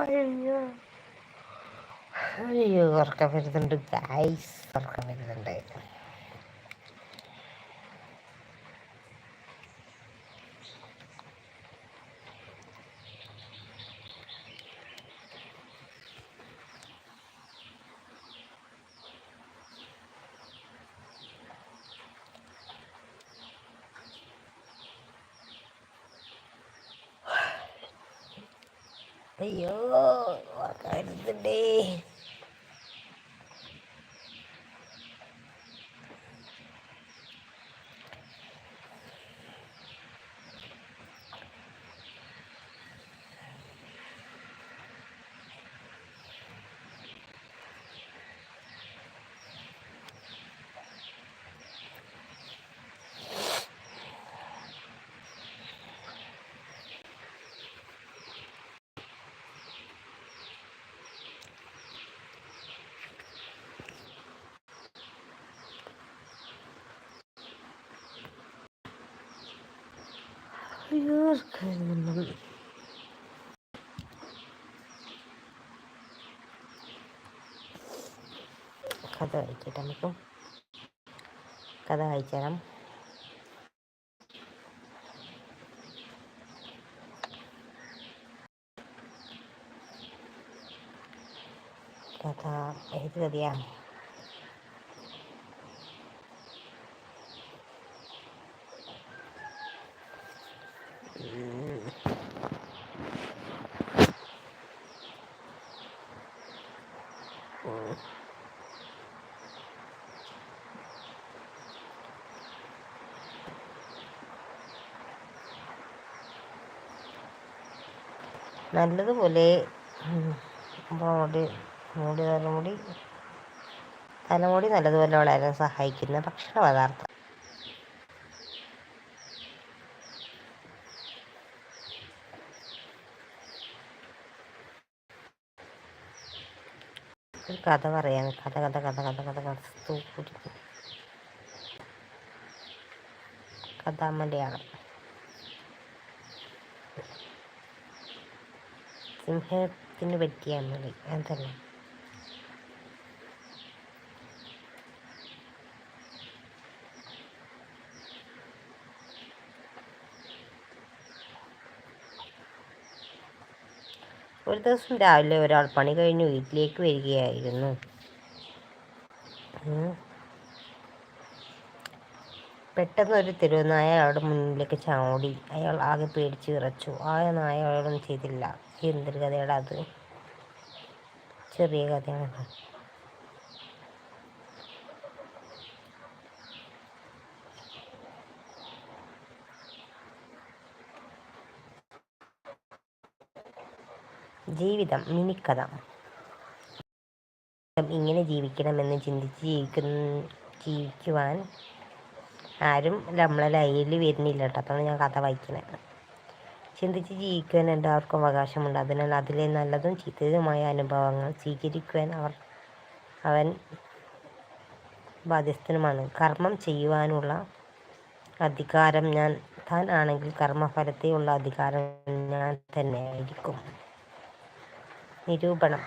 അയ്യോ. അയ്യോ ഉറക്കം വരുന്നുണ്ട് ഗൈസ് ഉറക്കം വരുന്നുണ്ട്. അയ്യോ ഉറക്കം വരുന്നുണ്ട് കഥ വായിക്കട്ടെ നമുക്ക്. കഥ വായിച്ചുതരാം കഥ ഏത് കഥയാ? നല്ലതുപോലെ മുടി മുടി തലമുടി തലമുടി നല്ലതുപോലെ വളരാൻ സഹായിക്കുന്ന ഭക്ഷണ പദാർത്ഥം ഒരു കഥ പറയാൻ കഥ കഥ കഥ കഥ കഥ കഥ തൂക്കുടി കഥ മലയാളം സിംഹത്തിന് പറ്റിയാണ് അതല്ല? ഒരു ദിവസം രാവിലെ ഒരാൾ പണി കഴിഞ്ഞ് വീട്ടിലേക്ക് വരികയായിരുന്നു. പെട്ടെന്ന് ഒരു തെരുവുനായ അയാളുടെ മുന്നിലേക്ക് ചാടി. അയാൾ ആകെ പേടിച്ച് വിറച്ചു. ആ നായ അയാളൊന്നും ചെയ്തില്ല. എന്തൊരു കഥയുടെ അത്? ചെറിയ കഥയാണ്. ജീവിതം മിനിക്കഥ ഇങ്ങനെ ജീവിക്കണമെന്ന് ചിന്തിച്ച് ജീവിക്കുന്ന ജീവിക്കുവാൻ ആരും നമ്മളെ ലൈനിൽ വരുന്നില്ല കേട്ടോ. അതാണ് ഞാൻ കഥ വായിക്കുന്നത് ചിന്തിച്ച് ജീവിക്കുവാൻ എല്ലാവർക്കും അവകാശമുണ്ട്. അതിനാൽ അതിലെ നല്ലതും ചീത്തതുമായ അനുഭവങ്ങൾ സ്വീകരിക്കുവാൻ അവർ അവൻ ബാധ്യസ്ഥനുമാണ്. കർമ്മം ചെയ്യുവാനുള്ള അധികാരം ഞാൻ താൻ ആണെങ്കിൽ കർമ്മഫലത്തെയുള്ള അധികാരം ഞാൻ തന്നെ ആയിരിക്കും നിരൂപണം.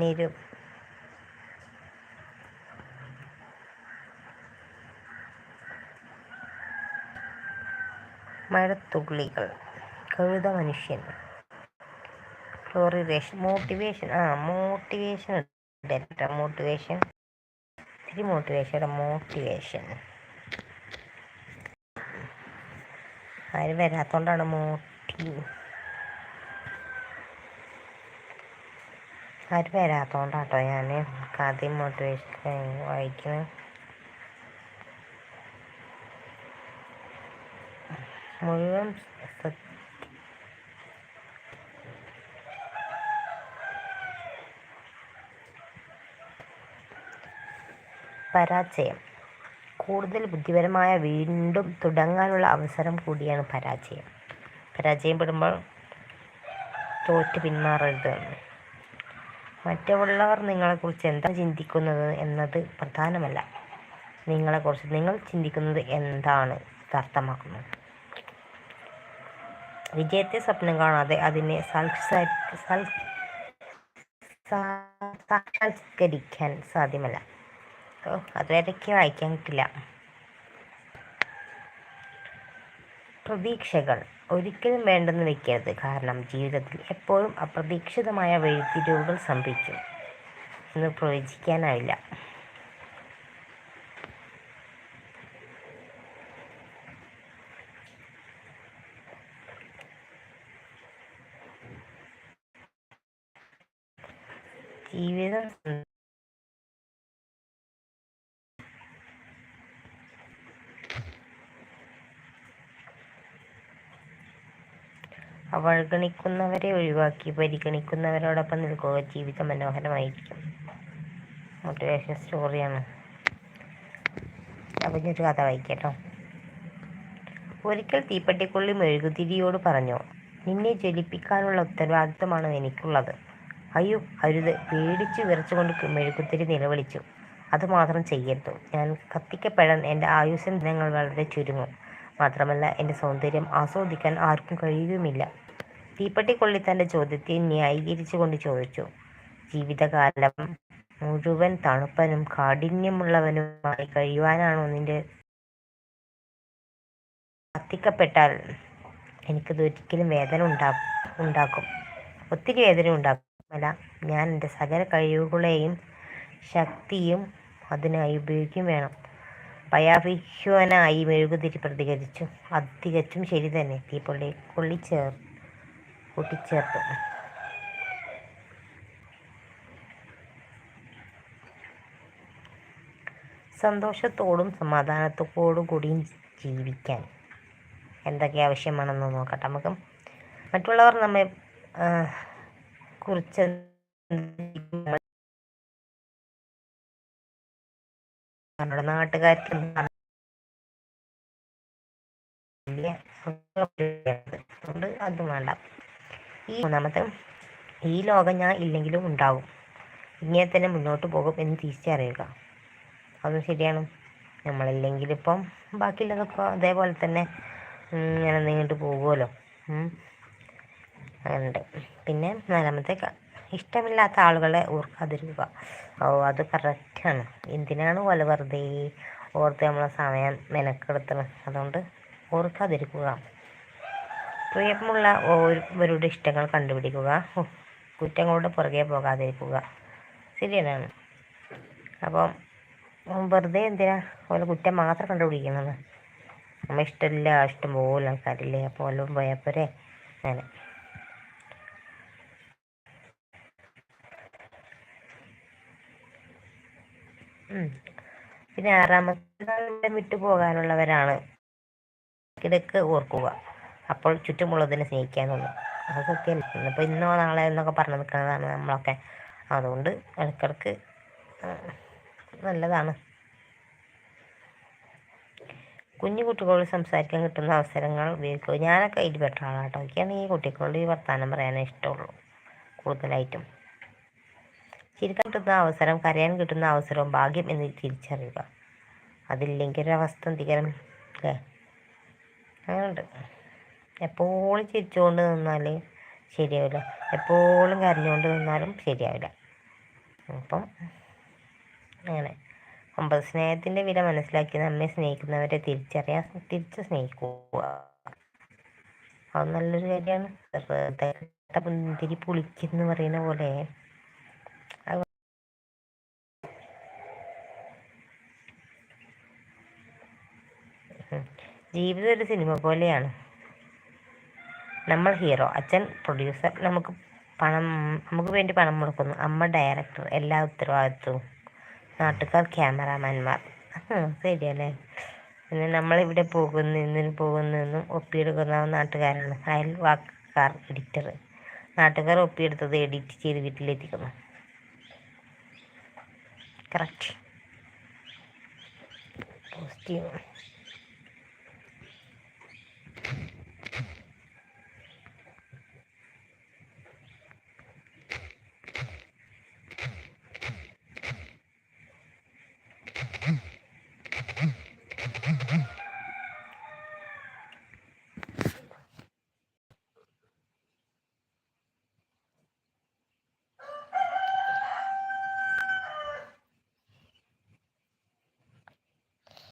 നിരു മഴത്തുള്ളികൾ. കഴുത മനുഷ്യൻ ഫ്ലോറിവേഷൻ മോട്ടിവേഷൻ ആ മോട്ടിവേഷൻ ഡെറ്റ മോട്ടിവേഷൻ ഇത്തിരി മോട്ടിവേഷൻ മോട്ടിവേഷൻ ആരും വരാത്തോണ്ടാണ് മോട്ടി ആരും വരാത്തോണ്ടാട്ടോ ഞാൻ കഥയും മോട്ടിവേഷൻ വായിക്കുന്നത് മുഴുവൻ പരാജയം. കൂടുതൽ ബുദ്ധിപരമായ വീണ്ടും തുടങ്ങാനുള്ള അവസരം കൂടിയാണ് പരാജയം. പരാജയപ്പെടുമ്പോൾ തോറ്റ് പിന്മാറരുത്. മറ്റുള്ളവർ നിങ്ങളെക്കുറിച്ച് എന്താ ചിന്തിക്കുന്നത് എന്നത് പ്രധാനമല്ല. നിങ്ങളെക്കുറിച്ച് നിങ്ങൾ ചിന്തിക്കുന്നത് എന്താണ് അർത്ഥമാക്കുന്നത് വിജയത്തെ സ്വപ്നം കാണാതെ അതിനെ സാക്ഷാത്കരിക്കാൻ സാധ്യമല്ല. അതുവരെയ്ക്ക് വായിക്കാൻ കിട്ടില്ല പ്രതീക്ഷകൾ ഒരിക്കലും വേണ്ടെന്ന് വെക്കരുത്. കാരണം ജീവിതത്തിൽ എപ്പോഴും അപ്രതീക്ഷിതമായ വഴിത്തിരിവുകൾ സംഭവിക്കും എന്ന് പ്രവചിക്കാനാവില്ല. ജീവിതം അവഗണിക്കുന്നവരെ ഒഴിവാക്കി പരിഗണിക്കുന്നവരോടൊപ്പം നിൽക്കുക. ജീവിതം മനോഹരമായിരിക്കും. മോട്ടിവേഷൻ സ്റ്റോറിയാണ് അപ്പം ഞാൻ ഒരു കഥ വായിക്കട്ടോ. ഒരിക്കൽ തീപ്പെട്ടിക്കുള്ളി മെഴുകുതിരിയോട് പറഞ്ഞു നിന്നെ ജ്വലിപ്പിക്കാനുള്ള ഉത്തരവാദിത്വമാണ് എനിക്കുള്ളത്. അയ്യോ അരുത്. പേടിച്ച് വിറച്ചുകൊണ്ട് മെഴുകുതിരി നിലവിളിച്ചു. അതുമാത്രം ചെയ്യരുത്. ഞാൻ കത്തിക്കപ്പെടാൻ എന്റെ ആയുസ്സൻ ദിനങ്ങൾ വളരെ ചുരുങ്ങും. മാത്രമല്ല എന്റെ സൗന്ദര്യം ആസ്വദിക്കാൻ ആർക്കും കഴിയുകയുമില്ല. തീപ്പെട്ടിക്കൊള്ളി തന്റെ ചോദ്യത്തെ ന്യായീകരിച്ചുകൊണ്ട് ചോദിച്ചു. ജീവിതകാലം മുഴുവൻ തണുപ്പനും കാഠിന്യമുള്ളവനുമായി കഴിയുവാനാണോ നിന്റെ കത്തിക്കപ്പെട്ടാൽ എനിക്കത് ഒരിക്കലും വേദന ഉണ്ടാ ഉണ്ടാക്കും. ഒത്തിരി വേദന ഉണ്ടാക്കും അല്ല ഞാൻ എന്റെ സകല കഴിവുകളെയും ശക്തിയും അതിനായി ഉപയോഗിക്കും വേണം. ഭയാഭിഹ്വനായി മെഴുകുതിരി പ്രതികരിച്ചു. അത് തികച്ചും ശരി തന്നെ. തീപ്പൊള്ളി കൊള്ളിച്ചേർ കൂട്ടിച്ചേർത്തു സന്തോഷത്തോടും സമാധാനത്തോടും കൂടിയും ജീവിക്കാൻ എന്തൊക്കെ ആവശ്യമാണെന്ന് നോക്കട്ടെ നമുക്ക്. മറ്റുള്ളവർ നമ്മെ കുറിച്ച് നമ്മുടെ നാട്ടുകാർക്ക് അതുകൊണ്ട് അത് വേണ്ട. ഈ മൂന്നാമത്തെ. ഈ ലോകം ഞാൻ ഇല്ലെങ്കിലും ഉണ്ടാവും. ഇങ്ങനെ തന്നെ മുന്നോട്ട് പോകും എന്ന് തിരിച്ചറിയുക അതും ശരിയാണ്. നമ്മളില്ലെങ്കിൽ ഇപ്പം ബാക്കിയുള്ളതൊക്കെ അതേപോലെ തന്നെ ഇങ്ങനെ നീണ്ടു പോകുമല്ലോ. അങ്ങനെയുണ്ട്. പിന്നെ നാലാമത്തെ ഇഷ്ടമില്ലാത്ത ആളുകളെ ഓർക്കാതിരിക്കുക. ഓ അത് കറക്റ്റാണ് എന്തിനാണ് വല വെറുതെ ഓർത്ത് നമ്മളെ സമയം മെനക്കെടുത്തണം അതുകൊണ്ട് ഓർക്കാതിരിക്കുക. പ്രിയമുള്ള ഓരോരുടെ ഇഷ്ടങ്ങൾ കണ്ടുപിടിക്കുക. കുറ്റങ്ങളുടെ പുറകെ പോകാതിരിക്കുക. ശരിയാണ്. അപ്പം വെറുതെ എന്തിനാ ഓരോ കുറ്റം മാത്രം കണ്ടുപിടിക്കുന്നത്? നമ്മൾ ഇഷ്ടമില്ല ഇഷ്ടം പോലെ ആൾക്കാരില്ലേ? അപ്പോൾ വല്ലതും പോയപ്പോരെ? അങ്ങനെ. പിന്നെ ആറാമത്തെ വിട്ടു പോകാനുള്ളവരാണ്. ഇടയ്ക്ക് ഓർക്കുക. അപ്പോൾ ചുറ്റുമുള്ളതിനെ സ്നേഹിക്കാന്നുള്ളു. അത് സത്യം ഇന്നിപ്പോൾ ഇന്നോ നാളെ എന്നൊക്കെ പറഞ്ഞു നിൽക്കുന്നതാണ് നമ്മളൊക്കെ. അതുകൊണ്ട് ഇടയ്ക്കിടയ്ക്ക് നല്ലതാണ്. കുഞ്ഞു കുട്ടികളോട് സംസാരിക്കാൻ കിട്ടുന്ന അവസരങ്ങൾ ഉപയോഗിക്കുക. ഞാനൊക്കെ അതിൽ പെട്ട ആളാട്ടോ. എനിക്കാണെങ്കിൽ കുട്ടികളോട് ഈ വർത്തമാനം പറയാനേ ഇഷ്ടമുള്ളൂ കൂടുതലായിട്ടും. ചിരിക്കാൻ കിട്ടുന്ന അവസരം കരയാൻ കിട്ടുന്ന അവസരവും ഭാഗ്യം എന്ന് തിരിച്ചറിയുക. അതില്ലെങ്കിൽ ഒരവസ്ഥ എന്തികരം അല്ലേ? അങ്ങനെയുണ്ട്. എപ്പോഴും ചിരിച്ചുകൊണ്ട് നിന്നാൽ ശരിയാവില്ല. എപ്പോഴും കരഞ്ഞുകൊണ്ട് നിന്നാലും ശരിയാവില്ല. അപ്പം അങ്ങനെ. ഒമ്പത് സ്നേഹത്തിന്റെ വില മനസ്സിലാക്കി നമ്മെ സ്നേഹിക്കുന്നവരെ തിരിച്ചറിയാൻ തിരിച്ച് സ്നേഹിക്കുക. അത് നല്ലൊരു കാര്യമാണ്. തിരി പുളിക്കെന്ന് പറയുന്ന പോലെ. ജീവിതം ഒരു സിനിമ പോലെയാണ്. നമ്മൾ ഹീറോ അച്ഛൻ പ്രൊഡ്യൂസർ നമുക്ക് പണം നമുക്ക് വേണ്ടി പണം മുടക്കുന്നു. അമ്മ ഡയറക്ടർ എല്ലാ ഉത്തരവാദിത്വവും. നാട്ടുകാർ ക്യാമറാമാൻമാർ ശരിയല്ലേ? പിന്നെ നമ്മളിവിടെ പോകുന്നതിനും പോകുന്നതെന്നും ഒപ്പിയെടുക്കുന്ന നാട്ടുകാരാണ്. അയൽവാക്കാർ എഡിറ്റർ നാട്ടുകാർ ഒപ്പിയെടുത്തത് എഡിറ്റ് ചെയ്ത് വീട്ടിലെത്തിക്കുന്നു. Correct positive